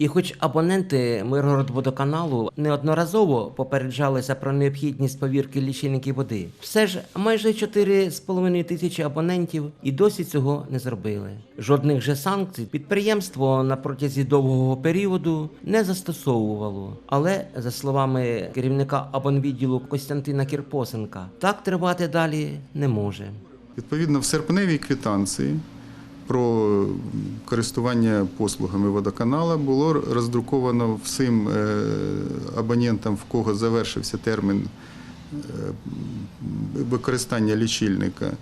І хоч абоненти Миргородводоканалу неодноразово попереджалися про необхідність повірки лічильників води, все ж майже 4,5 тисячі абонентів і досі цього не зробили. Жодних же санкцій підприємство на протязі довгого періоду не застосовувало. Але за словами керівника абонвідділу Костянтина Кірпосенка, так тривати далі не може. Відповідно, в серпневій квитанції про користування послугами водоканала було роздруковано всім е, абонентам, в кого завершився термін е, використання лічильника е,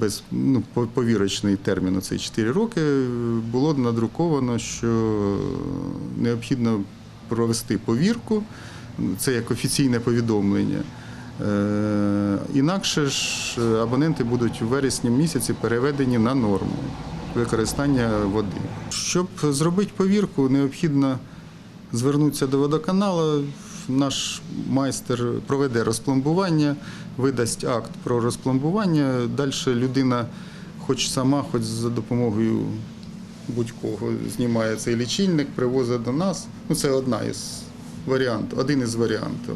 без ну, повірочний термін, це 4 роки, було надруковано, що необхідно провести повірку. Це як офіційне повідомлення. Е, Інакше ж е, абоненти будуть у вересні місяці переведені на норму використання води. Щоб зробити повірку, необхідно звернутися до водоканалу. Наш майстер проведе розпломбування, видасть акт про розпломбування. Далі людина, хоч сама, хоч за допомогою будь-кого, знімає цей лічильник, привозить до нас. Ну, це одна із варіантів, один із варіантів.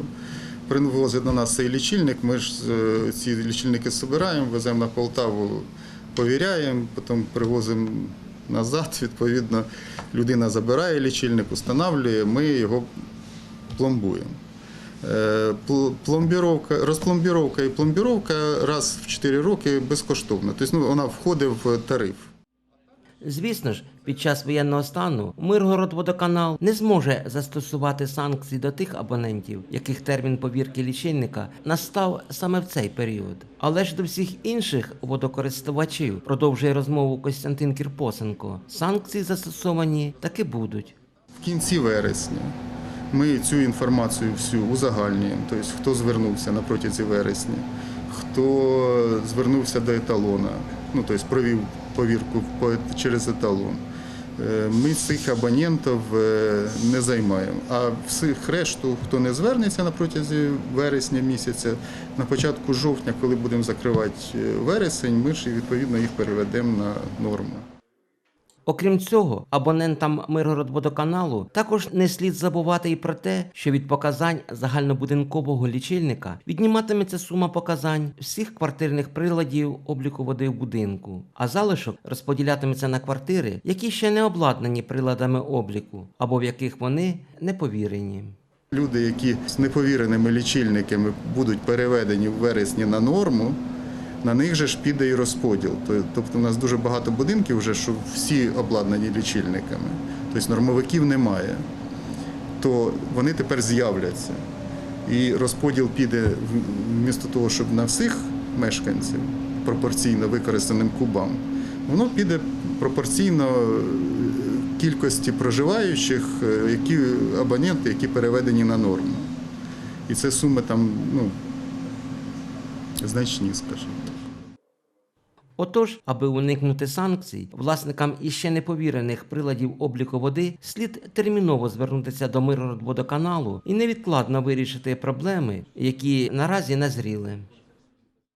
Привозить до нас цей лічильник, ми ж е, ці лічильники збираємо, веземо на Полтаву, повіряємо, потім привозимо назад. Відповідно, людина забирає лічильник, встановлює, ми його пломбуємо. Е, Пломбіровка, розпломбіровка і пломбіровка раз в 4 роки безкоштовно. Тобто ну, вона входить в тариф. Звісно ж, під час воєнного стану Миргородводоканал не зможе застосувати санкції до тих абонентів, яких термін повірки лічильника настав саме в цей період. Але ж до всіх інших водокористувачів продовжує розмову Костянтин Кірпосенко. Санкції застосовані таки будуть. В кінці вересня ми цю інформацію всю узагальнюємо. Тобто, хто звернувся на протязі вересня, хто звернувся до еталона, ну тобто провів повірку через еталон. Е, Ми цих абонентів е, не займаємо. А всіх решту, хто не звернеться на протязі вересня місяця, на початку жовтня, коли будемо закривати е, вересень, ми ж відповідно їх переведемо на норму. Окрім цього, абонентам Миргородводоканалу також не слід забувати і про те, що від показань загальнобудинкового лічильника відніматиметься сума показань всіх квартирних приладів обліку води в будинку, а залишок розподілятиметься на квартири, які ще не обладнані приладами обліку, або в яких вони не повірені. Люди, які з неповіреними лічильниками будуть переведені в вересні на норму, на них же ж піде і розподіл. Тобто у нас дуже багато будинків вже, що всі обладнані лічильниками, тобто нормовиків немає. То вони тепер з'являться. І розподіл піде вмісто того, щоб на всіх мешканців пропорційно використаним кубам, воно піде пропорційно е, кількості проживаючих, е, які абоненти, які переведені на норму. І це суми там ну, значні, скажімо так. Отож, аби уникнути санкцій, власникам іще не повірених приладів обліку води слід терміново звернутися до Миргородводоканалу і невідкладно вирішити проблеми, які наразі назріли.